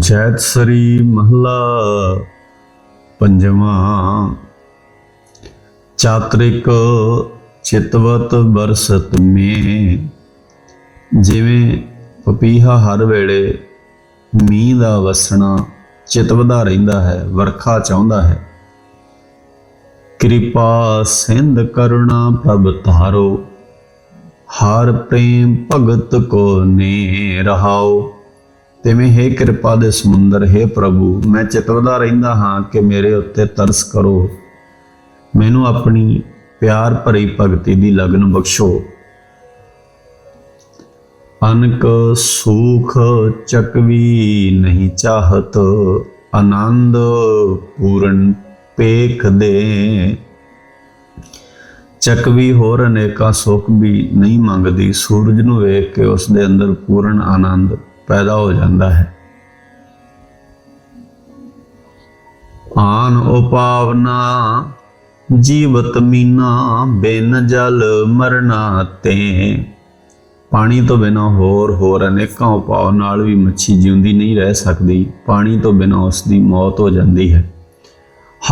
ਜੈਤ ਸਰੀ ਮਹਲਾ ਪੰਜਵਾਂ। ਚਾਤ੍ਰਿਕ ਚਿਤਵਤ ਬਰਸਤ ਮੇ ਜਿਵੇਂ ਪਪੀਹਾ ਹਰ ਵੇਲੇ ਮੀਂਹ ਦਾ ਵਸਣਾ ਚਿਤਵਦਾ ਰਹਿੰਦਾ ਹੈ, ਵਰਖਾ ਚਾਹੁੰਦਾ ਹੈ। ਕਿਰਪਾ ਸਿੰਧ ਕਰੁਣਾ ਪ੍ਰਭ ਧਾਰੋ, ਹਰ ਪ੍ਰੇਮ ਭਗਤ ਕੋ ਨੇ ਰਹਾਓ ਤਿਵੇਂ ਹੈ ਕਿਰਪਾ ਦੇ ਸਮੁੰਦਰ, ਹੈ ਪ੍ਰਭੂ, ਮੈਂ ਚਿਤਵਦਾ ਰਹਿੰਦਾ ਹਾਂ ਕਿ ਮੇਰੇ ਉੱਤੇ ਤਰਸ ਕਰੋ। ਮੈਨੂੰ ਆਪਣੀ ਪਿਆਰ ਭਰੀ ਭਗਤੀ ਦੀ ਲਗਨ ਬਖਸ਼ੋ। ਅਨਕ ਸੂਖ ਚਕਵੀ ਨਹੀਂ ਚਾਹਤ, ਆਨੰਦ ਪੂਰਨ ਪੇਖ ਦੇ। ਚਕਵੀ ਹੋਰ ਅਨੇਕਾਂ ਸੁਖ ਵੀ ਨਹੀਂ ਮੰਗਦੀ, ਸੂਰਜ ਨੂੰ ਵੇਖ ਕੇ ਉਸ ਦੇ ਅੰਦਰ ਪੂਰਨ ਆਨੰਦ। ਪੈਦਾ ਹੋ ਜਾਂਦਾ ਹੈ। ਆਨ ਉਪਾਵਨਾ, ਜੀਵਤ ਮੀਨਾ, ਬਿਨ ਜਲ ਮਰਨਾ ਤੇ। ਪਾਣੀ ਤੋਂ ਬਿਨਾ ਹੋਰ ਹੋਰ ਅਨੇਕਾਂ ਉਪਾਅ ਨਾਲ ਵੀ ਮੱਛੀ ਜਿਉਂਦੀ ਨਹੀਂ ਰਹਿ ਸਕਦੀ। ਪਾਣੀ ਤੋਂ ਬਿਨਾ ਉਸ ਦੀ ਮੌਤ ਹੋ ਜਾਂਦੀ ਹੈ।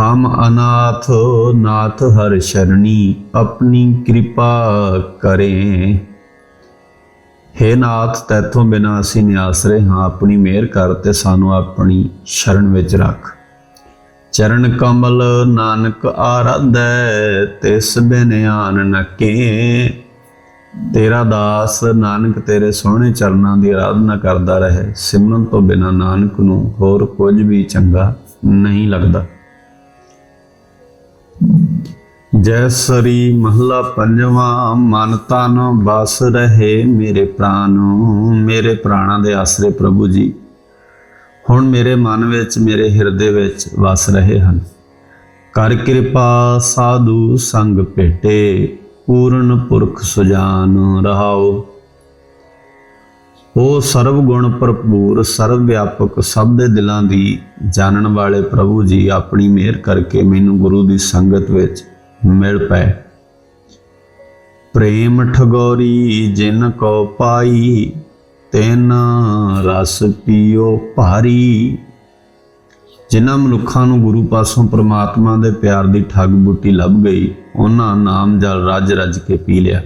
ਹਮ ਅਨਾਥ, ਨਾਥ ਹਰ ਸ਼ਰਣੀ, ਆਪਣੀ ਕਿਰਪਾ ਕਰੇ। ਹੇ ਨਾਥ, ਤੈਥੋਂ ਬਿਨਾ ਅਸੀਂ ਨਿਆਸਰੇ ਹਾਂ। ਆਪਣੀ ਮਿਹਰ ਕਰ ਤੇ ਸਾਨੂੰ ਆਪਣੀ ਸ਼ਰਨ ਵਿੱਚ ਰੱਖ। ਚਰਨ ਕਮਲ ਨਾਨਕ ਆਰਾਧੈ, ਤਿਸ ਬਿਨ ਆਨ ਨਕੇ। ਤੇਰਾ ਦਾਸ ਨਾਨਕ ਤੇਰੇ ਸੋਹਣੇ ਚਰਨਾਂ ਦੀ ਆਰਾਧਨਾ ਕਰਦਾ ਰਹੇ। ਸਿਮਰਨ ਤੋਂ ਬਿਨਾ ਨਾਨਕ ਨੂੰ ਹੋਰ ਕੁਝ ਵੀ ਚੰਗਾ ਨਹੀਂ ਲੱਗਦਾ। ਜੈ ਸਰੀ ਮਹਲਾ ਪੰਜਵਾਂ, ਮਨ ਤਨ ਬਸ ਰਹੇ ਮੇਰੇ ਪ੍ਰਾਨ। ਮੇਰੇ ਪ੍ਰਾਣਾਂ ਦੇ ਆਸਰੇ ਪ੍ਰਭੂ ਜੀ, ਹੁਣ ਮੇਰੇ ਮਨ ਵਿੱਚ, ਮੇਰੇ ਹਿਰਦੇ ਵਿੱਚ ਵਸ ਰਹੇ ਹਨ। ਕਰ ਕਿਰਪਾ ਸਾਧੂ ਸੰਗ ਭੇਟੇ, ਪੂਰਨ ਪੁਰਖ ਸੁਜਾਨ ਰਹਾਓ। ਉਹ ਸਰਵ ਗੁਣ ਭਰਪੂਰ, ਸਰਵ ਵਿਆਪਕ, ਸਭ ਦੇ ਦਿਲਾਂ ਦੀ ਜਾਣਨ ਵਾਲੇ ਪ੍ਰਭੂ ਜੀ, ਆਪਣੀ ਮਿਹਰ ਕਰਕੇ ਮੈਨੂੰ ਗੁਰੂ ਦੀ ਸੰਗਤ ਵਿੱਚ ਮਿਲ ਪਏ ਪ੍ਰੇਮ ਠਗੋਰੀ ਜਿਨ ਕੋ ਪਾਈ, ਤਿਨ ਰਸ ਪੀਓ ਭਾਰੀ। ਜਿਨ੍ਹਾਂ ਮਨੁੱਖਾਂ ਨੂੰ ਗੁਰੂ ਪਾਸੋਂ ਪ੍ਰਮਾਤਮਾ ਦੇ ਪਿਆਰ ਦੀ ਠੱਗ ਬੂਟੀ ਲੱਭ ਗਈ, ਉਹਨਾਂ ਨਾਮ ਜਲ ਰੱਜ ਰੱਜ ਕੇ ਪੀ ਲਿਆ।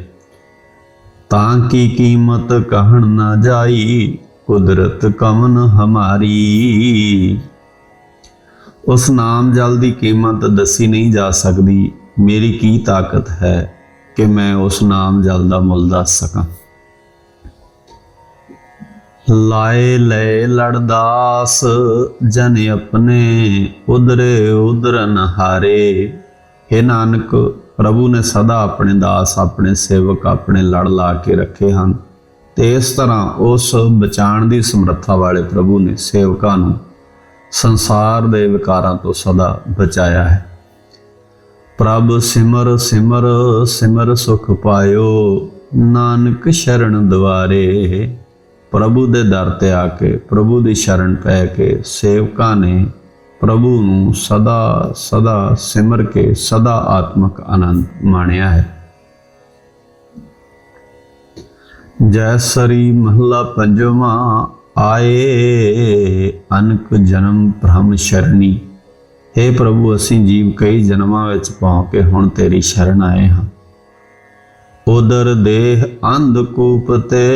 ਤਾਂ ਕੀ ਕੀਮਤ ਕਹਿਣ ਨਾ ਜਾਈ, ਕੁਦਰਤ ਕਮਨ ਹਮਾਰੀ। ਉਸ ਨਾਮ ਜਲ ਦੀ ਕੀਮਤ ਦੱਸੀ ਨਹੀਂ ਜਾ ਸਕਦੀ ਮੇਰੀ ਕੀ ਤਾਕਤ ਹੈ ਕਿ ਮੈਂ ਉਸ ਨਾਮ ਜਲ ਦਾ ਮੁੱਲ ਦੱਸ ਸਕਾਂ? ਲਾਏ ਲੈ ਲੜਦਾਸ ਜਨ ਆਪਣੇ ਉਧਰੇ ਉਦਰਨ ਹਾਰੇ। हे ਨਾਨਕ, ਪ੍ਰਭੂ ਨੇ ਸਦਾ ਆਪਣੇ ਦਾਸ, ਆਪਣੇ ਸੇਵਕ, ਆਪਣੇ ਲੜ ਲਾ ਕੇ ਰੱਖੇ ਹਨ। ਤੇ ਇਸ ਤਰ੍ਹਾਂ ਉਸ ਬਚਾਣ ਦੀ ਸਮਰੱਥਾ ਵਾਲੇ ਪ੍ਰਭੂ ਨੇ ਸੇਵਕਾਂ ਨੂੰ ਸੰਸਾਰ ਦੇ ਵਿਕਾਰਾਂ ਤੋਂ ਸਦਾ ਬਚਾਇਆ ਹੈ। ਪ੍ਰਭ ਸਿਮਰ ਸਿਮਰ ਸਿਮਰ ਸੁਖ ਪਾਇਓ। ਨਾਨਕ ਸ਼ਰਨ ਦੁਆਰੇ ਪ੍ਰਭੂ ਦੇ ਦਰ ਤੇ ਆ ਕੇ, ਪ੍ਰਭੂ ਦੀ ਸ਼ਰਨ ਪੈ ਕੇ ਸੇਵਕਾਂ ਨੇ ਪ੍ਰਭੂ ਨੂੰ ਸਦਾ ਸਦਾ ਸਿਮਰ ਕੇ ਸਦਾ ਆਤਮਕ ਆਨੰਦ ਮਾਣਿਆ ਹੈ। ਜੈ ਸਰੀ ਮਹਲਾ ਪੰਜਵਾਂ, ਆਏ ਅਨਕ ਜਨਮ ਭ੍ਰਮ ਸ਼ਰਣੀ हे ਪ੍ਰਭੂ, ਅਸੀਂ ਜੀਵ ਕਈ ਜਨਮਾਂ ਵਿੱਚ ਪਾਉ ਕੇ ਹੁਣ ਤੇਰੀ ਸ਼ਰਨ ਆਏ ਹਾਂ। ਉਦਰ ਦੇਹ ਅੰਧਕੂਪ ਤੇ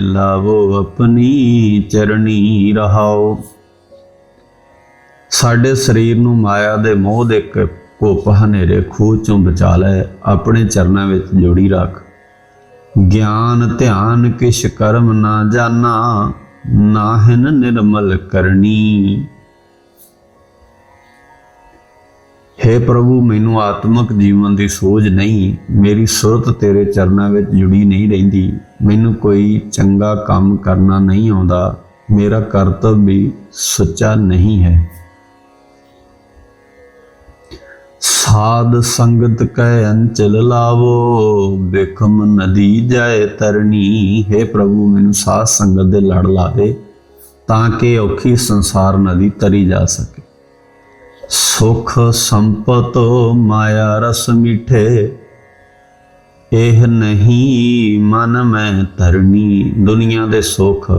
ਲਾਵੋ ਆਪਣੀ ਚਰਣੀ ਰਹਾਓ। ਸਾਡੇ ਸਰੀਰ ਨੂੰ ਮਾਇਆ ਦੇ ਮੋਹ ਦੇ ਕੋਪ ਹਨੇਰੇ ਖੂਹ ਚੋਂ ਬਚਾ ਲੈ, ਆਪਣੇ ਚਰਨਾਂ ਵਿੱਚ ਜੋੜੀ ਰੱਖ। ਗਿਆਨ, ਧਿਆਨ, ਕਿਛ ਕਰਮ ਨਾ ਜਾਣਾ ਨਾਹਿਨ ਨਿਰਮਲ ਕਰਨੀ। हे ਪ੍ਰਭੂ, ਮੈਨੂੰ ਆਤਮਿਕ ਜੀਵਨ ਦੀ ਸੋਝ ਨਹੀਂ। ਮੇਰੀ ਸੁਰਤ ਤੇਰੇ ਚਰਨਾਂ ਵਿੱਚ ਜੁੜੀ ਨਹੀਂ ਰਹਿੰਦੀ। ਮੈਨੂੰ ਕੋਈ ਚੰਗਾ ਕੰਮ ਕਰਨਾ ਨਹੀਂ ਆਉਂਦਾ। ਮੇਰਾ ਕਰਤੱਵ ਵੀ ਸੱਚਾ ਨਹੀਂ ਹੈ। ਸਾਧ ਸੰਗਤ ਕੈ ਅੰਚਲ ਲਾਵੋ, ਬਿਖਮ ਨਦੀ ਜਾਏ ਤਰਨੀ ਹੈ ਪ੍ਰਭੂ, ਮੈਨੂੰ ਸਾਧ ਸੰਗਤ ਦੇ ਲੜ ਲਾਵੇ, ਤਾਂ ਕਿ ਔਖੀ ਸੰਸਾਰ ਨਦੀ ਤਰੀ ਜਾ ਸਕੇ। ਸੁਖ ਸੰਪਤ ਮਾਇਆ ਰਸ ਮਿਠੇ, ਇਹ ਨਹੀਂ ਮਨ ਮੈਂ ਧਰਨੀ। ਦੁਨੀਆ ਦੇ ਸੁਖ,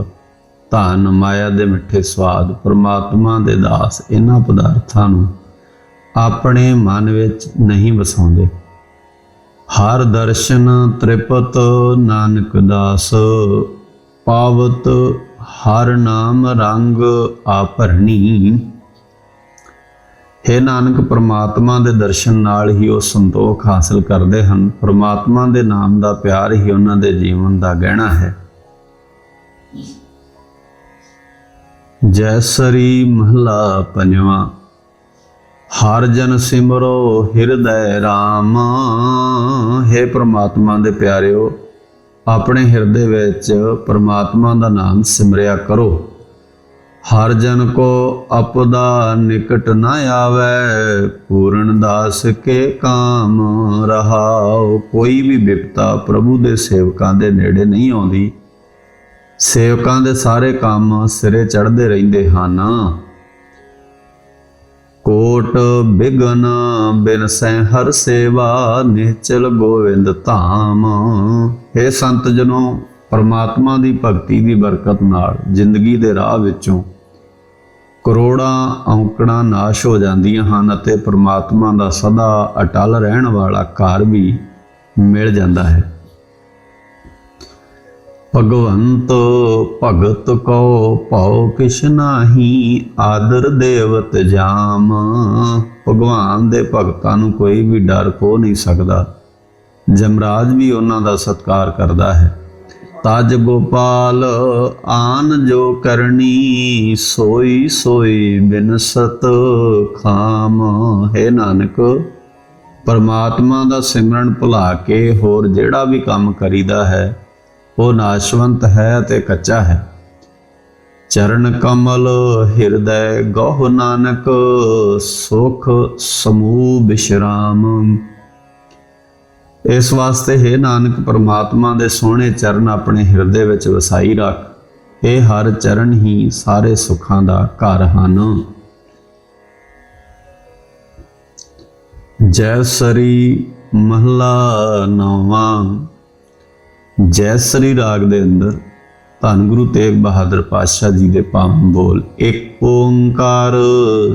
ਧਨ ਮਾਇਆ ਦੇ ਮਿੱਠੇ ਸਵਾਦ, ਪ੍ਰਮਾਤਮਾ ਦੇ ਦਾਸ ਇਹਨਾਂ ਪਦਾਰਥਾਂ ਨੂੰ ਆਪਣੇ ਮਨ ਵਿੱਚ ਨਹੀਂ ਵਸਾਉਂਦੇ। ਹਰ ਦਰਸ਼ਨ ਤ੍ਰਿਪਤ ਨਾਨਕ ਦਾਸ, ਪਾਵਤ ਹਰ ਨਾਮ ਰੰਗ ਆਪਰਣੀ ਹੈ ਨਾਨਕ, ਪ੍ਰਮਾਤਮਾ ਦੇ ਦਰਸ਼ਨ ਨਾਲ ਹੀ ਉਹ ਸੰਤੋਖ ਹਾਸਲ ਕਰਦੇ ਹਨ। ਪ੍ਰਮਾਤਮਾ ਦੇ ਨਾਮ ਦਾ ਪਿਆਰ ਹੀ ਉਹਨਾਂ ਦੇ ਜੀਵਨ ਦਾ ਗਹਿਣਾ ਹੈ। ਜੈਸਰੀ ਮਹਲਾ ਪੰਜਵਾਂ। ਹਰ ਜਨ ਸਿਮਰੋ ਹਿਰਦੈ RAM ਹੈ ਪ੍ਰਮਾਤਮਾ ਦੇ ਪਿਆਰਿਓ, ਆਪਣੇ ਹਿਰਦੇ ਵਿੱਚ ਪ੍ਰਮਾਤਮਾ ਦਾ ਨਾਮ ਸਿਮਰਿਆ ਕਰੋ। ਹਰ ਜਨ ਕੋ ਅਪਦਾ ਨਿਕਟ ਨਾ ਆਵੇ, ਪੂਰਨ ਦਾਸ ਕੇ ਕਾਮ ਰਹਾਉ। ਕੋਈ ਵੀ ਵਿਪਤਾ ਪ੍ਰਭੂ ਦੇ ਸੇਵਕਾਂ ਦੇ ਨੇੜੇ ਨਹੀਂ ਆਉਂਦੀ। ਸੇਵਕਾਂ ਦੇ ਸਾਰੇ ਕੰਮ ਸਿਰੇ ਚੜ੍ਹਦੇ ਰਹਿੰਦੇ ਹਨ। ਕੋਟ ਬਿਗਨ ਬਿਨ ਸੈ ਹਰ ਸੇਵਾ ਨਿਚਲ ਗੋਵਿੰਦ ਧਾਮ। हे ਸੰਤ ਜਨੋ ਪਰਮਾਤਮਾ ਦੀ ਭਗਤੀ ਦੀ ਬਰਕਤ ਨਾਲ ਜ਼ਿੰਦਗੀ ਦੇ ਰਾਹ ਵਿੱਚੋਂ ਕਰੋੜਾਂ ਔਂਕੜਾਂ ਨਾਸ਼ ਹੋ ਜਾਂਦੀਆਂ ਹਨ ਅਤੇ ਪਰਮਾਤਮਾ ਦਾ ਸਦਾ ਅਟਲ ਰਹਿਣ ਵਾਲਾ ਘਰ ਵੀ ਮਿਲ ਜਾਂਦਾ ਹੈ। ਭਗਵੰਤ, ਭਗਤ ਕੋ ਭਉ ਕਿਛ ਨਾਹੀ, ਆਦਰ ਦੇਵਤ ਜਾਮ। ਭਗਵਾਨ ਦੇ ਭਗਤਾਂ ਨੂੰ ਕੋਈ ਵੀ ਡਰ ਕੋ ਨਹੀਂ ਸਕਦਾ। ਜਮਰਾਜ ਵੀ ਉਹਨਾਂ ਦਾ ਸਤਕਾਰ ਕਰਦਾ ਹੈ। ਤਜ ਗੋਪਾਲ ਆਨ ਜੋ ਕਰਨੀ, ਸੋਈ ਸੋਈ ਬਿਨਸਤ ਖਾਮ। ਹੈ ਨਾਨਕ, ਪਰਮਾਤਮਾ ਦਾ ਸਿਮਰਨ ਭੁਲਾ ਕੇ ਹੋਰ ਜਿਹੜਾ ਵੀ ਕੰਮ ਕਰੀਦਾ ਹੈ, ਉਹ ਨਾਸ਼ਵੰਤ ਹੈ ਤੇ ਕੱਚਾ ਹੈ। ਚਰਨ ਕਮਲ ਹਿਰਦੈ ਗਹੁ ਨਾਨਕ, ਸੁਖ ਸਮੂਹ ਬਿਸ਼ਰਾਮ। ਇਸ ਵਾਸਤੇ ਹੈ ਨਾਨਕ, ਪਰਮਾਤਮਾ ਦੇ ਸੋਹਣੇ ਚਰਨ ਆਪਣੇ ਹਿਰਦੇ ਵਿੱਚ ਵਸਾਈ ਰੱਖ। ਇਹ ਹਰ ਚਰਨ ਹੀ ਸਾਰੇ ਸੁੱਖਾਂ ਦਾ ਘਰ ਹਨ। ਜੈ ਸਰੀ ਮਹਲਾ ਨੌਵਾਂ। ਜੈ ਸ੍ਰੀ ਰਾਗ ਦੇ ਅੰਦਰ ਧੰਨ ਗੁਰੂ ਤੇਗ ਬਹਾਦਰ ਪਾਤਸ਼ਾਹ ਜੀ ਦੇ ਪਾਵਨ ਬੋਲ, ਇੱਕ ਓੰਕਾਰ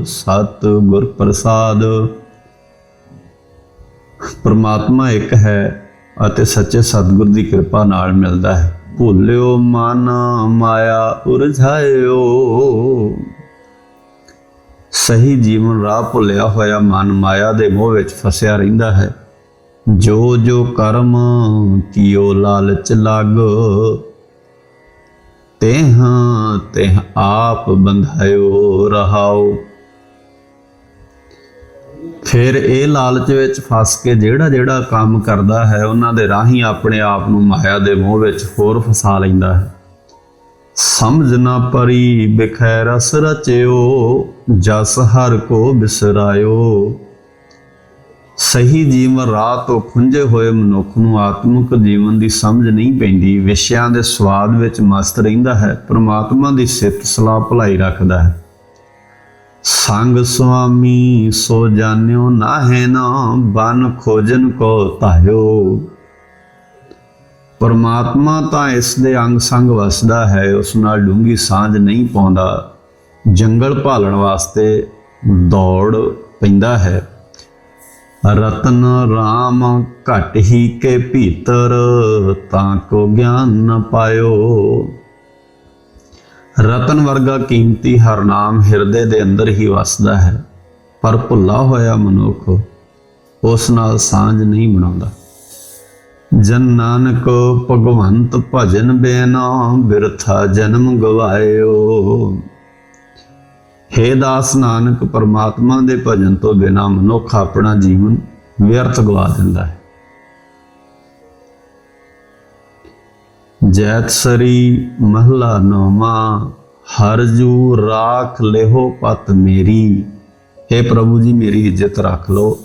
ਸਤ ਗੁਰ ਪ੍ਰਸਾਦ। ਪਰਮਾਤਮਾ ਇੱਕ ਹੈ ਅਤੇ ਸੱਚੇ ਸਤਿਗੁਰ ਦੀ ਕਿਰਪਾ ਨਾਲ ਮਿਲਦਾ ਹੈ। ਭੁੱਲਿਓ ਮਨ ਮਾਇਆ, ਉਰਝਾਇਓ। ਸਹੀ ਜੀਵਨ ਰਾਹ ਭੁੱਲਿਆ ਹੋਇਆ ਮਨ ਮਾਇਆ ਦੇ ਮੋਹ ਵਿੱਚ ਫਸਿਆ ਰਹਿੰਦਾ ਹੈ। ਜੋ ਜੋ ਕਰਮ ਕੀਓ ਲਾਲਚ ਲੱਗ। ਤੇਹ ਤੇਹ ਆਪ ਬੰਧਾਇਓ ਰਹਾਓ। ਫਿਰ ਇਹ ਲਾਲਚ ਵਿੱਚ ਫਸ ਕੇ ਜਿਹੜਾ ਜਿਹੜਾ ਕੰਮ ਕਰਦਾ ਹੈ, ਉਹਨਾਂ ਦੇ ਰਾਹੀਂ ਆਪਣੇ ਆਪ ਨੂੰ ਮਾਇਆ ਦੇ ਮੋਹ ਵਿੱਚ ਹੋਰ ਫਸਾ ਲੈਂਦਾ ਹੈ। ਸਮਝ ਨਾ ਪਰੀ ਬਿਖੈ ਰਸ ਰਚਿਓ, ਜਸ ਹਰ ਕੋ ਬਿਸਰਾਇਓ। ਸਹੀ ਜੀਵਨ ਰਾਹ ਤੋਂ ਖੁੰਝੇ ਹੋਏ ਮਨੁੱਖ ਨੂੰ ਆਤਮਿਕ ਜੀਵਨ ਦੀ ਸਮਝ ਨਹੀਂ ਪੈਂਦੀ, ਵਿਸ਼ਿਆਂ ਦੇ ਸਵਾਦ ਵਿੱਚ ਮਸਤ ਰਹਿੰਦਾ ਹੈ, ਪ੍ਰਮਾਤਮਾ ਦੀ ਸਿਫਤ ਸਲਾਹ ਭਲਾਈ ਰੱਖਦਾ ਹੈ। ਸੰਗ ਸੁਆਮੀ, ਸੋ ਜਾਣਿਓ ਨਾਹੇ ਨਾ, ਬਨ ਖੋਜਨ ਕੋ ਤਾਇਓ ਪਰਮਾਤਮਾ ਤਾਂ ਇਸ ਦੇ ਅੰਗ ਸੰਗ ਵਸਦਾ ਹੈ, ਉਸ ਨਾਲ ਡੂੰਗੀ ਸਾਂਝ ਨਹੀਂ ਪਾਉਂਦਾ। ਜੰਗਲ ਭਾਲਣ ਵਾਸਤੇ ਦੌੜ ਪੈਂਦਾ ਹੈ। ਰਤਨ RAM ਘਟ ਹੀ ਕੇ ਭੀਤਰ, ਤਾਂ ਕੋ ਗਿਆਨ ਨ ਪਾਇਓ। ਰਤਨ ਵਰਗਾ ਕੀਮਤੀ ਹਰ ਨਾਮ ਹਿਰਦੇ ਦੇ ਅੰਦਰ ਹੀ ਵਸਦਾ ਹੈ, ਪਰ ਭੁੱਲਾ ਹੋਇਆ ਮਨੁੱਖ ਉਸ ਨਾਲ ਸਾਂਝ ਨਹੀਂ ਬਣਾਉਂਦਾ। ਜਨ ਨਾਨਕ ਭਗਵੰਤ ਭਜਨ ਬੇਨਾ ਬਿਰਥਾ ਜਨਮ ਗਵਾਇਓ। ਹੇ ਦਾਸ ਨਾਨਕ, ਪਰਮਾਤਮਾ ਦੇ ਭਜਨ ਤੋਂ ਬਿਨਾ ਮਨੁੱਖ ਆਪਣਾ ਜੀਵਨ ਵਿਅਰਥ ਗਵਾ ਦਿੰਦਾ ਹੈ। ਜੈਤ ਸਰੀ ਮਹਲਾ ਨੋਮਾ ਹਰਜੂ ਰਾਖ ਲਿਹੋ ਪਤ ਮੇਰੀ। हे ਪ੍ਰਭੂ ਜੀ, ਮੇਰੀ ਇੱਜ਼ਤ ਰੱਖ ਲੋ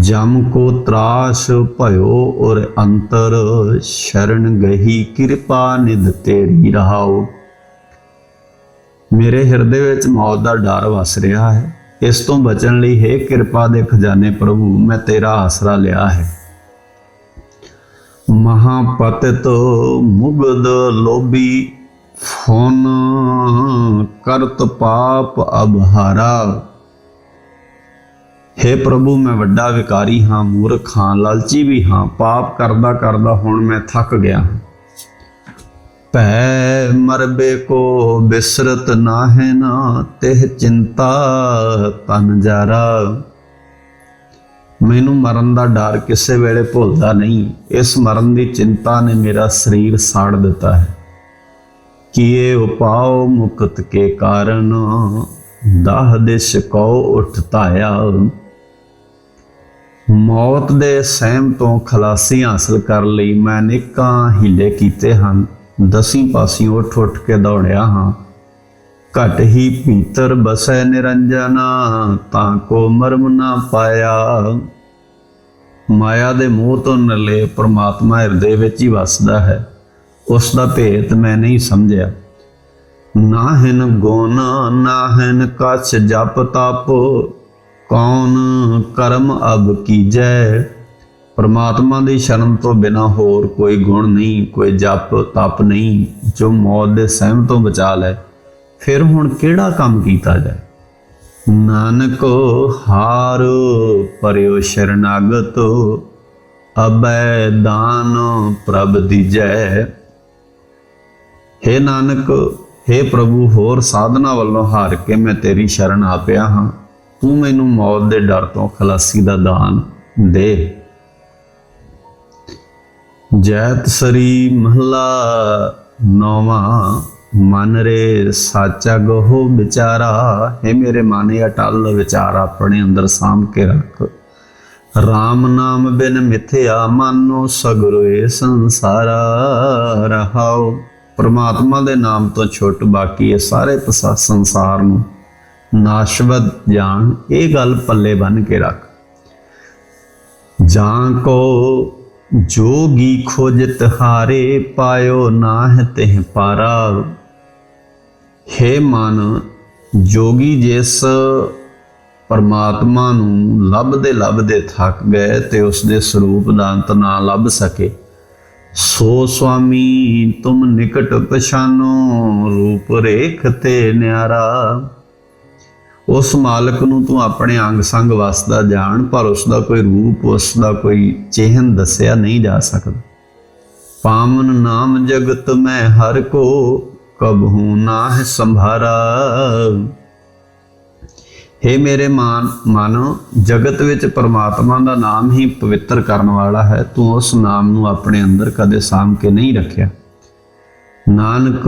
ਜਮ ਕੋ ਤਰਾਸ ਭਇਓ ਔਰ ਅੰਤਰ ਸ਼ਰਨ ਗਹੀ, ਕਿਰਪਾ ਨਿਧ ਤੇਰੀ ਰਹਾਓ। ਮੇਰੇ ਹਿਰਦੇ ਵਿੱਚ ਮੌਤ ਦਾ ਡਰ ਵਸ ਰਿਹਾ ਹੈ। ਇਸ ਤੋਂ ਬਚਣ ਲਈ ਹੈ ਕਿਰਪਾ ਦੇ ਖਜ਼ਾਨੇ ਪ੍ਰਭੂ, ਮੈਂ ਤੇਰਾ ਆਸਰਾ ਲਿਆ ਹੈ। ਮਹਾਪਤਿਤ ਮੁਗਦ ਲੋਭੀ ਫੋਨ ਕਰਤ ਪਾਪ ਅਭਾਰਾ हे ਪ੍ਰਭੂ, ਮੈਂ ਵੱਡਾ ਵਿਕਾਰੀ ਹਾਂ, ਮੂਰਖ ਹਾਂ, ਲਾਲਚੀ ਵੀ ਹਾਂ, ਪਾਪ ਕਰਦਾ ਕਰਦਾ ਹੁਣ ਮੈਂ ਥੱਕ ਗਿਆ ਹਾਂ। ਭੈ ਮਰਬੇ ਕੋ ਬਿਸਰਤ ਹੈ ਨਾ, ਤਿਹ ਚਿੰਤਾ ਤਨ ਜਾਰਾ। ਮੈਨੂੰ ਮਰਨ ਦਾ ਡਰ ਕਿਸੇ ਵੇਲੇ ਭੁੱਲਦਾ ਨਹੀਂ, ਇਸ ਮਰਨ ਦੀ ਚਿੰਤਾ ਨੇ ਮੇਰਾ ਸਰੀਰ ਸਾੜ ਦਿੱਤਾ ਹੈ। ਕੀਏ ਉਪਾਉ ਮੁਕਤ ਕੇ ਕਾਰਨ, ਦਾਹ ਦੇ ਕੋ ਉਠ ਧਾਇਆ। ਮੌਤ ਦੇ ਸਹਿਮ ਤੋਂ ਖਲਾਸੀ ਹਾਸਲ ਕਰਨ ਲਈ ਮੈਂ ਅਨੇਕਾਂ ਹੀਲੇ ਕੀਤੇ ਹਨ, ਦਸੀਂ ਪਾਸਿਓਂ ਉੱਠ ਉੱਠ ਕੇ ਦੌੜਿਆ ਹਾਂ। ਘਟ ਹੀ ਭੀਤਰ ਬਸੈ ਨਿਰੰਜਨਾ, ਤਾਂ ਕੋ ਮਰਮ ਨਾ ਪਾਇਆ। ਮਾਇਆ ਦੇ ਮੋਹ ਤੋਂ ਨਲੇ ਪ੍ਰਮਾਤਮਾ ਹਿਰਦੇ ਵਿੱਚ ਹੀ ਵਸਦਾ ਹੈ। ਉਸ ਦਾ ਭੇਤ ਮੈਂ ਨਹੀਂ ਸਮਝਿਆ। ਨਾ ਹਨ ਗੁਣ ਨਾ ਹਨ ਕਛ ਜਪ ਤਪ, ਕੌਣ ਕਰਮ ਅਬ ਕੀਜੈ? ਪਰਮਾਤਮਾ ਦੀ ਸ਼ਰਨ ਤੋਂ ਬਿਨਾ ਹੋਰ ਕੋਈ ਗੁਣ ਨਹੀਂ, ਕੋਈ ਜਪ ਤਪ ਨਹੀਂ, ਜੋ ਮੌਤ ਦੇ ਸਹਿਮ ਤੋਂ ਬਚਾ ਲੈ। ਫਿਰ ਹੁਣ ਕਿਹੜਾ ਕੰਮ ਕੀਤਾ ਜਾਏ? ਨਾਨਕ ਹਾਰ ਪਰਿਓ ਸ਼ਰਨਾਗਤ, ਅਬੈ ਦਾਨ ਪ੍ਰਭ ਦੀਜੈ। हे ਨਾਨਕ हे ਪ੍ਰਭੂ, ਹੋਰ ਸਾਧਨਾ ਵੱਲੋਂ ਹਾਰ ਕੇ ਮੈਂ ਤੇਰੀ ਸ਼ਰਨ ਆ ਪਿਆ ਹਾਂ। ਤੂੰ ਮੈਨੂੰ ਮੌਤ ਦੇ ਡਰ ਤੋਂ ਖਲਾਸੀ ਦਾ ਦਾਨ ਦੇ। ਜੈਤ ਸਰੀ ਮਹਲਾ ਨੌਵਾਂ, ਮਨ ਰੇ ਸਾਚਾ ਗਹੋ ਵਿਚਾਰਾ। ਹੈ ਮੇਰੇ ਮਨੇ ਅਟਲ ਵਿਚਾਰ ਆਪਣੇ ਅੰਦਰ ਸਾਂਭ ਕੇ ਰੱਖ। RAM ਨਾਮ ਬਿਨ ਮਿਥਿਆ, ਮਾਨੋ ਸਗਰੋਏ ਸੰਸਾਰਾ ਰਹਾਓ ਪਰਮਾਤਮਾ ਦੇ ਨਾਮ ਤੋਂ ਛੁੱਟ ਬਾਕੀ ਇਹ ਸਾਰੇ ਪਸਾ ਸੰਸਾਰ ਨੂੰ ਨਾਸ਼ਵਤ ਜਾਣ, ਇਹ ਗੱਲ ਪੱਲੇ ਬੰਨ ਕੇ ਰੱਖ। ਜਾਂ ਕੋ ਜੋਗੀ ਖੋਜਤ ਹਾਰੇ ਪਾਇਓ ਨਾਹ ਤਿਹ ਪਾਰਾ। ਹੈ ਮਨ, ਜੋਗੀ ਜਿਸ ਪਰਮਾਤਮਾ ਨੂੰ ਲੱਭਦੇ ਲੱਭਦੇ ਥੱਕ ਗਏ ਤੇ ਉਸ ਦੇ ਸਰੂਪ ਦਾ ਅੰਤ ਨਾ ਲੱਭ ਸਕੇ। ਸੋ ਸੁਆਮੀ, ਤੁਮ ਨਿਕਟ ਪਛਾਨੋ, ਰੂਪ ਰੇਖ ਤੇ ਨਿਆਰਾ। ਉਸ ਮਾਲਕ ਨੂੰ ਤੂੰ ਆਪਣੇ ਅੰਗ ਸੰਗ ਵਸਦਾ ਜਾਣ, ਪਰ ਉਸ ਦਾ ਕੋਈ ਰੂਪ ਉਸ ਦਾ ਕੋਈ ਚਿਹਨ ਦੱਸਿਆ ਨਹੀਂ ਜਾ ਸਕਦਾ। ਪਾਵਨ ਨਾਮ ਜਗਤ ਮੈਂ ਹਰ ਕੋ ਕਬਹੂ ਨਾਹ ਸੰਭਾਰਾ। हे ਮੇਰੇ ਮਾਨ, ਮਨ, ਜਗਤ ਵਿੱਚ ਪਰਮਾਤਮਾ ਦਾ ਨਾਮ ਹੀ ਪਵਿੱਤਰ ਕਰਨ ਵਾਲਾ ਹੈ, ਤੂੰ ਉਸ ਨਾਮ ਨੂੰ ਆਪਣੇ ਅੰਦਰ ਕਦੇ ਸਾਂਭ ਕੇ ਨਹੀਂ ਰੱਖਿਆ। ਨਾਨਕ,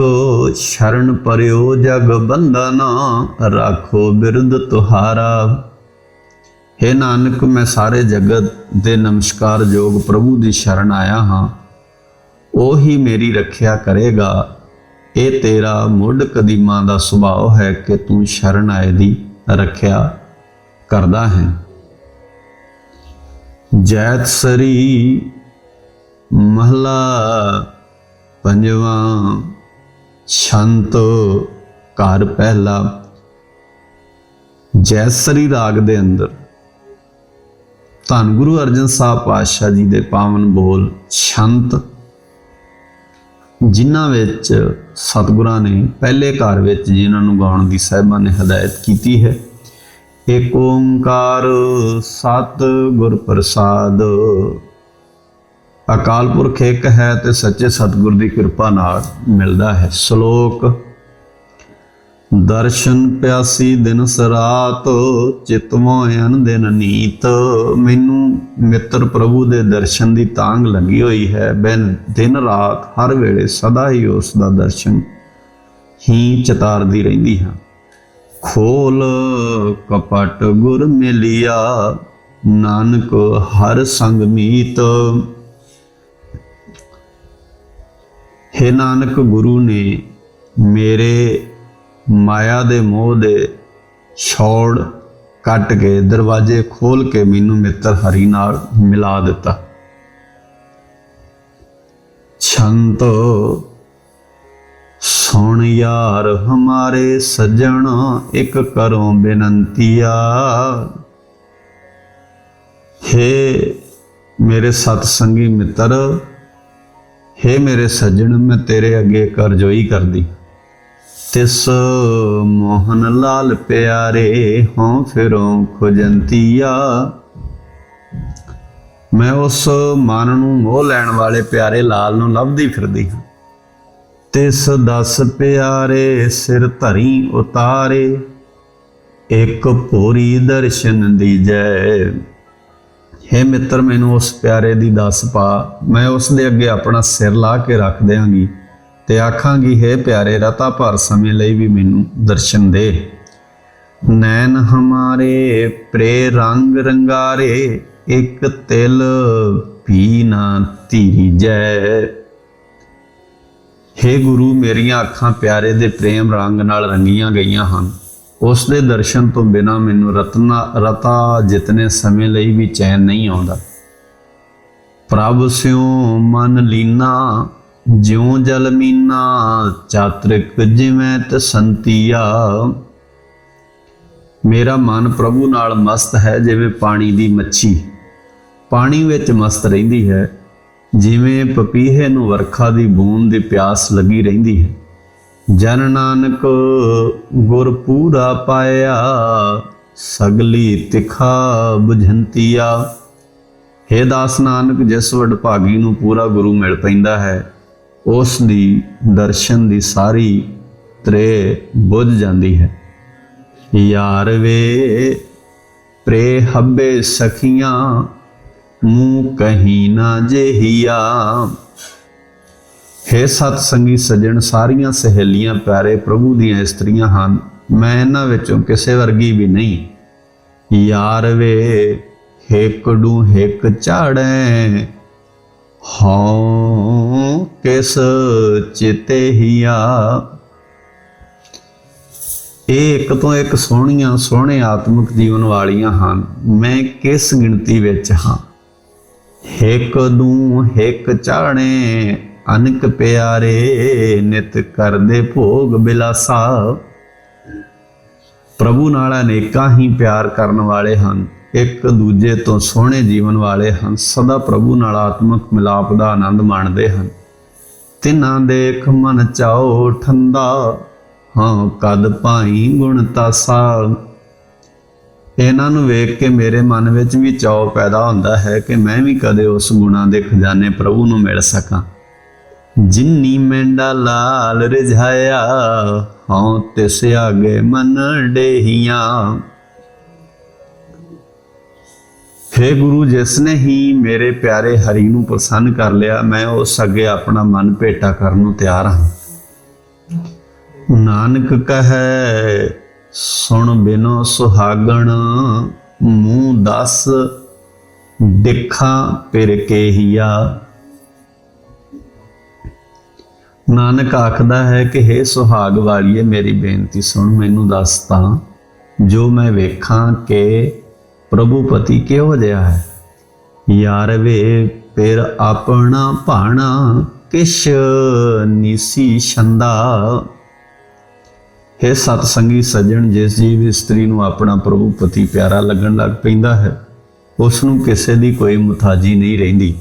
ਸ਼ਰਨ ਪਰਿਓ ਜਗ ਬੰਧਨ, ਰਾਖੋ ਬਿਰਦ ਤੁਹਾਰਾ। हे ਨਾਨਕ, ਮੈਂ ਸਾਰੇ ਜਗਤ ਦੇ ਨਮਸਕਾਰ ਯੋਗ ਪ੍ਰਭੂ ਦੀ ਸ਼ਰਨ ਆਇਆ ਹਾਂ। ਉਹ ਹੀ ਮੇਰੀ ਰੱਖਿਆ ਕਰੇਗਾ। ਇਹ ਤੇਰਾ ਮੁੱਢ ਕਦੀਮਾਂ ਦਾ ਸੁਭਾਅ ਹੈ ਕਿ ਤੂੰ ਸ਼ਰਨ ਆਏ ਦੀ। ਰੱਖਿਆ ਕਰਦਾ ਹੈ। ਜੈਤ ਸਰੀ ਮਹਲਾ ਪੰਜਵਾਂ, ਛੰਤ ਘਰ ਪਹਿਲਾ। ਜੈਸਰੀ ਰਾਗ ਦੇ ਅੰਦਰ ਧੰਨ ਗੁਰੂ ਅਰਜਨ ਸਾਹਿਬ ਪਾਤਸ਼ਾਹ ਜੀ ਦੇ ਪਾਵਨ ਬੋਲ ਛੰਤ, ਜਿਨ੍ਹਾਂ ਵਿੱਚ ਸਤਿਗੁਰਾਂ ਨੇ ਪਹਿਲੇ ਘਰ ਵਿੱਚ ਜਿਨ੍ਹਾਂ ਨੂੰ ਗਾਉਣ ਦੀ ਸਾਹਿਬਾਂ ਨੇ ਹਦਾਇਤ ਕੀਤੀ ਹੈ ਏਕ ਓੰਕਾਰ ਸਤ ਗੁਰ ਪ੍ਰਸਾਦ। ਅਕਾਲ ਪੁਰਖ ਇੱਕ ਹੈ ਤੇ ਸੱਚੇ ਸਤਿਗੁਰ ਦੀ ਕਿਰਪਾ ਨਾਲ ਮਿਲਦਾ ਹੈ। ਸ਼ਲੋਕ ਦਰਸ਼ਨ ਪਿਆਸੀ ਦਿਨ ਸਰਾਤ ਚਿਤਵੋਂ ਅਨ ਦਿਨ ਨੀਤ। ਮੈਨੂੰ ਮਿੱਤਰ ਪ੍ਰਭੂ ਦੇ ਦਰਸ਼ਨ ਦੀ ਤਾਂਗ ਲੱਗੀ ਹੋਈ ਹੈ। ਬਿਨ ਦਿਨ ਰਾਤ ਹਰ ਵੇਲੇ ਸਦਾ ਹੀ ਉਸ ਦਾ ਦਰਸ਼ਨ ਹੀ ਚਤਾਰਦੀ ਰਹਿੰਦੀ ਹਾਂ। ਖੋਲ ਕਪਟ ਗੁਰ ਮਿਲਿਆ, ਨਾਨਕ ਹਰ ਸੰਗ ਮੀਤ। ਹੈ ਨਾਨਕ ਗੁਰੂ ਨੇ ਮੇਰੇ ਮਾਇਆ ਦੇ ਮੋਹ ਦੇ ਛੋੜ ਕੱਟ ਕੇ ਦਰਵਾਜ਼ੇ ਖੋਲ ਕੇ ਮੈਨੂੰ ਮਿੱਤਰ ਹਰੀ ਨਾਲ ਮਿਲਾ ਦਿੱਤਾ। ਛੰਤ ਸੁਣ ਯਾਰ ਹਮਾਰੇ ਸੱਜਣ, ਇੱਕ ਕਰੋ ਬੇਨੰਤੀਆ ਹੇ ਮੇਰੇ ਸਤ ਸੰਗੀ ਮਿੱਤਰ, ਹੇ ਮੇਰੇ ਸੱਜਣ, ਮੈਂ ਤੇਰੇ ਅੱਗੇ ਕਰਜੋਈ ਕਰਦੀ। ਤਿਸ ਮੋਹਨ ਲਾਲ ਪਿਆਰੇ ਹਉ ਫਿਰੋਂ ਖੁਜੰਤੀਆ। ਮੈਂ ਉਸ ਮਨ ਨੂੰ ਮੋਹ ਲੈਣ ਵਾਲੇ ਪਿਆਰੇ ਲਾਲ ਨੂੰ ਲੱਭਦੀ ਫਿਰਦੀ ਹਾਂ। ਤਿਸ ਦਸ ਪਿਆਰੇ ਸਿਰ ਧਰੀ ਉਤਾਰੇ, ਇੱਕ ਪੂਰੀ ਦਰਸ਼ਨ ਦੀਜੈ ਹੇ ਮਿੱਤਰ, ਮੈਨੂੰ ਉਸ ਪਿਆਰੇ ਦੀ ਦੱਸ ਪਾ। ਮੈਂ ਉਸ ਦੇ ਅੱਗੇ ਆਪਣਾ ਸਿਰ ਲਾ ਕੇ ਰੱਖ ਦਿਆਂਗੀ। ਤੇ ਆਖਾਂਗੀ, ਹੈ ਪਿਆਰੇ ਰਤਾ ਭਰ ਸਮੇਂ ਲਈ ਵੀ ਮੈਨੂੰ ਦਰਸ਼ਨ ਦੇ। ਨੈਣ ਹਮਾਰੇ, ਪ੍ਰੇ ਰੰਗ ਰੰਗਾਰੇ, ਇੱਕ ਤਿਲ ਵੀ ਨਾ ਧੀਜੈ। ਹੇ ਗੁਰੂ, ਮੇਰੀਆਂ ਅੱਖਾਂ ਪਿਆਰੇ ਦੇ ਪ੍ਰੇਮ ਰੰਗ ਨਾਲ ਰੰਗੀਆਂ ਗਈਆਂ ਹਨ। ਉਸ ਦੇ ਦਰਸ਼ਨ ਤੋਂ ਬਿਨਾ ਮੈਨੂੰ ਰਤਨਾ, ਰਤਾ ਜਿਤਨੇ ਸਮੇਂ ਲਈ ਵੀ ਚੈਨ ਨਹੀਂ ਆਉਂਦਾ। ਪ੍ਰਭ ਸਿਉ ਮਨ ਲੀਨਾ ਜਿਉ ਜਲ ਮੀਨਾ ਚਾਤ੍ਰਿਕ ਜਿਵੇਂ ਤਸੰਤੀਆ। ਮੇਰਾ ਮਨ ਪ੍ਰਭੂ ਨਾਲ ਮਸਤ ਹੈ ਜਿਵੇਂ ਪਾਣੀ ਦੀ ਮੱਛੀ। ਪਾਣੀ ਵਿੱਚ ਮਸਤ ਰਹਿੰਦੀ ਹੈ, ਜਿਵੇਂ ਪਪੀਹੇ ਨੂੰ ਵਰਖਾ ਦੀ ਬੂੰਦ ਦੀ ਪਿਆਸ ਲੱਗੀ ਰਹਿੰਦੀ ਹੈ। ਜਨ ਨਾਨਕ ਗੁਰ ਪੂਰਾ ਪਾਇਆ, ਸਗਲੀ ਤਿਖਾ ਬੁਝੰਤੀਆ। ਹੇ ਦਾਸ ਨਾਨਕ, ਜਿਸ ਵਡਭਾਗੀ ਨੂੰ ਪੂਰਾ ਗੁਰੂ ਮਿਲ ਪੈਂਦਾ ਹੈ ਉਸ ਦੀ ਦਰਸ਼ਨ ਦੀ ਸਾਰੀ ਤ੍ਰੇ ਬੁੱਝ ਜਾਂਦੀ ਹੈ। ਯਾਰ ਵੇ ਪ੍ਰੇ ਹੱਬੇ ਸਖੀਆਂ ਮੂੰ ਕਹੀ ਨਾ ਜੇਹੀਆ। ਹੈ ਸਤ ਸੰਗੀ ਸਜਣ, ਸਾਰੀਆਂ ਸਹੇਲੀਆਂ ਪਿਆਰੇ ਪ੍ਰਭੂ ਦੀਆਂ ਇਸਤਰੀਆਂ ਹਨ, ਮੈਂ ਇਹਨਾਂ ਵਿੱਚੋਂ ਕਿਸੇ ਵਰਗੀ ਵੀ ਨਹੀਂ। ਯਾਰ ਵੇ, ਹੇਕੜੂ ਹੇਕ ਝਾੜੈ ਹਉ ਕਿਸ ਚਿਤੇ ਹੀਆ ਇਹ ਇੱਕ ਤੋਂ ਇੱਕ ਸੋਹਣੀਆਂ, ਸੋਹਣੇ ਆਤਮਿਕ ਜੀਵਨ ਵਾਲੀਆਂ ਹਨ। ਮੈਂ ਕਿਸ ਗਿਣਤੀ ਵਿੱਚ ਹਾਂ? ਹੇਕ ਦੂ ਹੇਕ ਚਾਣੇ ਅਨਕ ਪਿਆਰੇ ਨਿਤ ਕਰਦੇ ਭੋਗ ਬਿਲਾਸਾ। ਪ੍ਰਭੂ ਨਾਲ ਅਨੇਕਾਂ ਹੀ ਪਿਆਰ ਕਰਨ ਵਾਲੇ ਹਨ। ਇੱਕ ਦੂਜੇ ਤੋਂ ਸੋਹਣੇ ਜੀਵਨ ਵਾਲੇ ਹਨ, ਸਦਾ ਪ੍ਰਭੂ ਨਾਲ ਆਤਮਿਕ ਮਿਲਾਪ ਦਾ ਆਨੰਦ ਮਾਣਦੇ ਹਨ। ਤਿਨਾਂ ਦੇਖ ਮਨ ਚਾਓ ਠੰਡਾ, ਹਾਂ, ਕਦ ਪਾਈ ਗੁਣ ਤਾਸਾ। ਇਹਨਾਂ ਨੂੰ ਵੇਖ ਕੇ ਮੇਰੇ ਮਨ ਵਿੱਚ ਵੀ ਚਾਅ ਪੈਦਾ ਹੁੰਦਾ ਹੈ ਕਿ ਮੈਂ ਵੀ ਕਦੇ ਉਸ ਗੁਣਾਂ ਦੇ ਖਜ਼ਾਨੇ ਪ੍ਰਭੂ ਨੂੰ ਮਿਲ ਸਕਾਂ। ਜਿੰਨੀ ਮੈਂਡਾ ਲਾਲ ਰਿਝਾਇਆ ਹਉ ਤਿਸ ਆਗੇ ਮਨ ਡੇਹੀਆਂ। ਹੈ ਗੁਰੂ, ਜਿਸ ਨੇ ਹੀ ਮੇਰੇ ਪਿਆਰੇ ਹਰੀ ਨੂੰ ਪ੍ਰਸੰਨ ਕਰ ਲਿਆ, ਮੈਂ ਉਸ ਅੱਗੇ ਆਪਣਾ ਮਨ ਭੇਟਾ ਕਰਨ ਨੂੰ ਤਿਆਰ ਹਾਂ। ਨਾਨਕ ਕਹੈ, ਸੁਣ ਬਿਨੋ ਸੁਹਾਗਣ, ਮੂੰਹ ਦਸ, ਦੇਖਾਂ ਫਿਰ ਕੇਹੀਆ। ਨਾਨਕ ਆਖਦਾ ਹੈ ਕਿ हे ਸੁਹਾਗ ਵਾਲੀਏ, ਮੇਰੀ ਬੇਨਤੀ ਸੁਣ, ਮੈਨੂੰ ਦੱਸ ਤਾਂ, ਜੋ ਮੈਂ ਵੇਖਾਂ ਕਿ ਪ੍ਰਭੂ ਪਤੀ ਕਿਹੋ ਜਿਹਾ ਹੈ? ਯਾਰ ਵੇ, ਫਿਰ ਆਪਣਾ ਭਾਣਾ ਕਿਛ ਨਿਸੀ ਛੰਦਾ। ਹੈ ਸਤ ਸੰਗੀ ਸੱਜਣ, ਜਿਸ ਜੀਵ ਇਸਤਰੀ ਨੂੰ ਆਪਣਾ ਪ੍ਰਭੂ ਪਤੀ ਪਿਆਰਾ ਲੱਗਣ ਲੱਗ ਪੈਂਦਾ ਹੈ ਉਸ ਨੂੰ ਕਿਸੇ ਦੀ ਕੋਈ ਮੁਤਾਜੀ ਨਹੀਂ ਰਹਿੰਦੀ।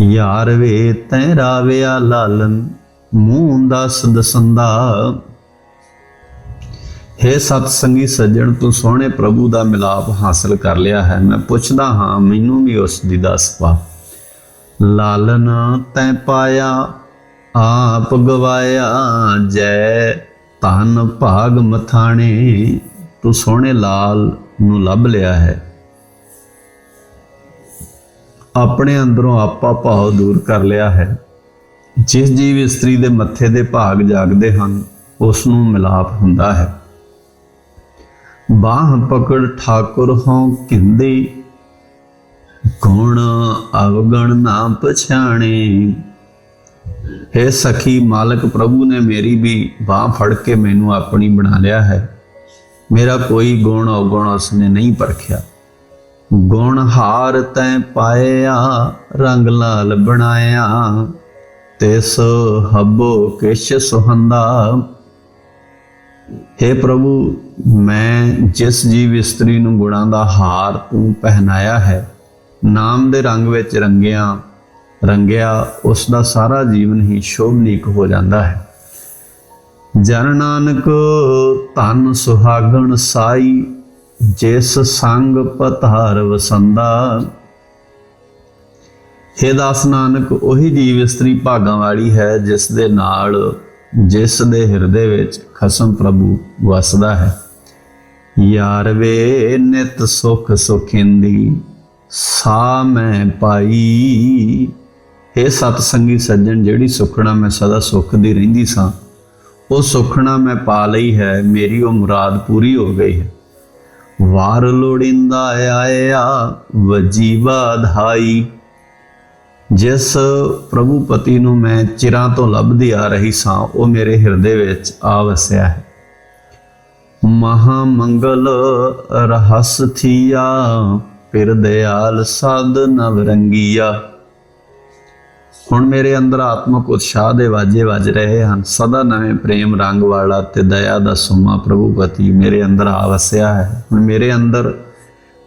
ਯਾਰ ਵੇ, ਤੈ ਰਾਵਿਆ ਲਾਲਨ, ਮੂੰਹ ਦਸ ਸਦਸੰਦਾ ਹੈ ਸਤਸੰਗੀ ਸੱਜਣ, ਤੂੰ ਸੋਹਣੇ ਪ੍ਰਭੂ ਦਾ ਮਿਲਾਪ ਹਾਸਲ ਕਰ ਲਿਆ ਹੈ। ਮੈਂ ਪੁੱਛਦਾ ਹਾਂ, ਮੈਨੂੰ ਵੀ ਉਸ ਦੀ ਦੱਸ ਪਾ ਲਾਲਨ ਤੈ ਪਾਇਆ, ਆਪ ਗਵਾਇਆ, ਜੈ ਧਨ ਭਾਗ ਮਥਾਣੇ। ਤੂੰ ਸੋਹਣੇ ਲਾਲ ਨੂੰ ਲੱਭ ਲਿਆ ਹੈ। ਆਪਣੇ ਅੰਦਰੋਂ ਆਪਾ ਭਾਵ ਦੂਰ ਕਰ ਲਿਆ ਹੈ। ਜਿਸ ਜੀਵ ਇਸਤਰੀ ਦੇ ਮੱਥੇ ਦੇ ਭਾਗ ਜਾਗਦੇ ਹਨ, ਉਸ ਨੂੰ ਮਿਲਾਪ ਹੁੰਦਾ ਹੈ। ਬਾਹ ਪਕੜ ਠਾਕੁਰ ਹੋਂ ਕਿੰਦੇ? ਗੁਣ ਅਵਗਣ ਨਾ ਪਛਾਣੇ? ਹੈ ਸਖੀ ਮਾਲਕ ਪ੍ਰਭੂ ਨੇ ਮੇਰੀ ਵੀ ਬਾਹ ਫੜ ਕੇ ਮੈਨੂੰ ਆਪਣੀ ਬਣਾ ਲਿਆ ਹੈ। ਮੇਰਾ ਕੋਈ ਗੁਣ ਔਗੁਣ ਉਸਨੇ ਨਹੀਂ ਪਰਖਿਆ। ਗੁਣ ਹਾਰ ਤੈ ਪਾਇਆ, ਰੰਗ ਲਾਲ ਬਣਾਇਆ। ਤਿਸ ਹੱਬੋ ਕਿਛ ਸੁਹੰਦਾ हे ਪ੍ਰਭੂ, ਮੈਂ ਜਿਸ ਜੀਵ ਇਸਤਰੀ ਨੂੰ ਗੁਣਾਂ ਦਾ ਹਾਰ ਤੂੰ ਪਹਿਨਾਇਆ ਹੈ, ਨਾਮ ਦੇ ਰੰਗ ਵਿੱਚ ਰੰਗਿਆ ਰੰਗਿਆ, ਉਸ ਦਾ ਸਾਰਾ ਜੀਵਨ ਹੀ ਸ਼ੋਭਨੀਕ ਹੋ ਜਾਂਦਾ ਹੈ। ਜਨ ਨਾਨਕ, ਧਨ ਸੁਹਾਗਣ ਸਾਈ, ਜਿਸ ਸੰਗ ਪਤਾਰ ਵਸੰਦਾ। ਹੇ ਦਾਸ ਨਾਨਕ, ਉਹੀ ਜੀਵ ਇਸਤਰੀ ਭਾਗਾਂ ਵਾਲੀ ਹੈ, ਜਿਸ ਦੇ ਨਾਲ, ਜਿਸ ਦੇ ਹਿਰਦੇ ਵਿੱਚ ਖਸਮ ਪ੍ਰਭੂ ਵਸਦਾ ਹੈ। ਯਾਰ ਵੇ ਨਿਤ ਸੁਖ ਸੁਖਿੰਦੀ ਸਾ ਮੈਂ ਪਾਈ। ਇਹ ਸਤ ਸੰਗੀ ਸੱਜਣ, ਜਿਹੜੀ ਸੁਖਣਾ ਮੈਂ ਸਦਾ ਸੁਖ ਦੀ ਰਹਿੰਦੀ ਸਾਂ, ਉਹ ਸੁਖਣਾ ਮੈਂ ਪਾ ਲਈ ਹੈ, ਮੇਰੀ ਉਹ ਮੁਰਾਦ ਪੂਰੀ ਹੋ ਗਈ ਹੈ। ਵਾਰ ਲੋੜਿੰਦਾ ਆਇਆ, ਵਜੀ ਬਾਧਾਈ ਜਿਸ ਪ੍ਰਭੂ ਪਤੀ ਨੂੰ ਮੈਂ ਚਿਰਾਂ ਤੋਂ ਲੱਭਦੀ ਆ ਰਹੀ ਸਾਂ, ਉਹ ਮੇਰੇ ਹਿਰਦੇ ਵਿੱਚ ਆ ਵਸਿਆ ਹੈ। ਮਹਾ ਮੰਗਲ ਰਹਸ ਥੀਆ, ਫਿਰ ਦਿਆਲ ਸਦ ਨਵ ਰੰਗੀਆ ਹੁਣ ਮੇਰੇ ਅੰਦਰ ਆਤਮਕ ਉਤਸ਼ਾਹ ਦੇ ਵਾਜੇ ਵੱਜ ਰਹੇ ਹਨ। ਸਦਾ ਨਵੇਂ ਪ੍ਰੇਮ ਰੰਗ ਵਾਲਾ ਤੇ ਦਇਆ ਦਾ ਸੁਮਾ ਪ੍ਰਭੂ ਪਤੀ ਮੇਰੇ ਅੰਦਰ ਆ ਵਸਿਆ ਹੈ। ਹੁਣ ਮੇਰੇ ਅੰਦਰ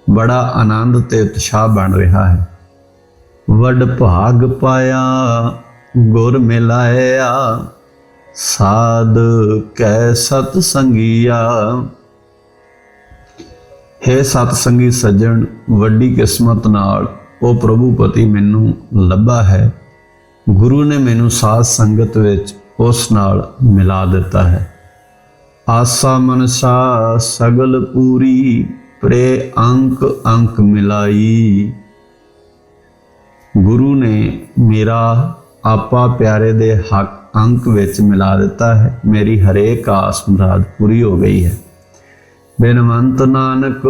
ਬੜਾ ਆਨੰਦ ਤੇ ਉਤਸ਼ਾਹ ਬਣ ਰਿਹਾ ਹੈ। ਵੱਡ ਭਾਗ ਪਾਇਆ, ਗੁਰ ਮਿਲਾਇਆ। ਸਾਧ ਕੈ ਸਤ ਸੰਗੀਆ। ਹੈ ਸਤ ਸੰਗੀ ਸੱਜਣ, ਵੱਡੀ ਕਿਸਮਤ ਨਾਲ ਉਹ ਪ੍ਰਭੂ ਪਤੀ ਮੈਨੂੰ ਲੱਭਾ ਹੈ। ਗੁਰੂ ਨੇ ਮੈਨੂੰ ਸਾਧ ਸੰਗਤ ਵਿੱਚ ਉਸ ਨਾਲ ਮਿਲਾ ਦਿੱਤਾ ਹੈ। ਆਸਾ ਮਨਸਾ ਸਗਲ ਪੂਰੀ ਪ੍ਰੇ ਅੰਕ ਅੰਕ ਮਿਲਾਈ। ਗੁਰੂ ਨੇ ਮੇਰਾ ਆਪਾ ਪਿਆਰੇ ਦੇ ਹੱਕ ਅੰਕ ਵਿੱਚ ਮਿਲਾ ਦਿੱਤਾ ਹੈ। ਮੇਰੀ ਹਰੇਕ ਆਸ ਮੁਰਾਦ ਪੂਰੀ ਹੋ ਗਈ ਹੈ। ਬਿਨਵੰਤ ਨਾਨਕ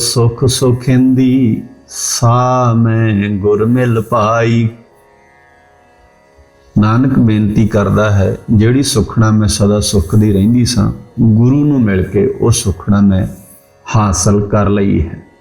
ਸੁਖ ਸੁਖਿੰਦੀ ਸਾ ਮੈਂ ਗੁਰ ਮਿਲ ਪਾਈ। ਨਾਨਕ ਬੇਨਤੀ ਕਰਦਾ ਹੈ, ਜਿਹੜੀ ਸੁਖਣਾ ਮੈਂ ਸਦਾ ਸੁਖ ਦੀ ਰਹਿੰਦੀ ਸਾਂ, ਗੁਰੂ ਨੂੰ ਮਿਲ ਕੇ ਉਹ ਸੁਖਣਾ ਮੈਂ ਹਾਸਲ ਕਰ ਲਈ ਹੈ।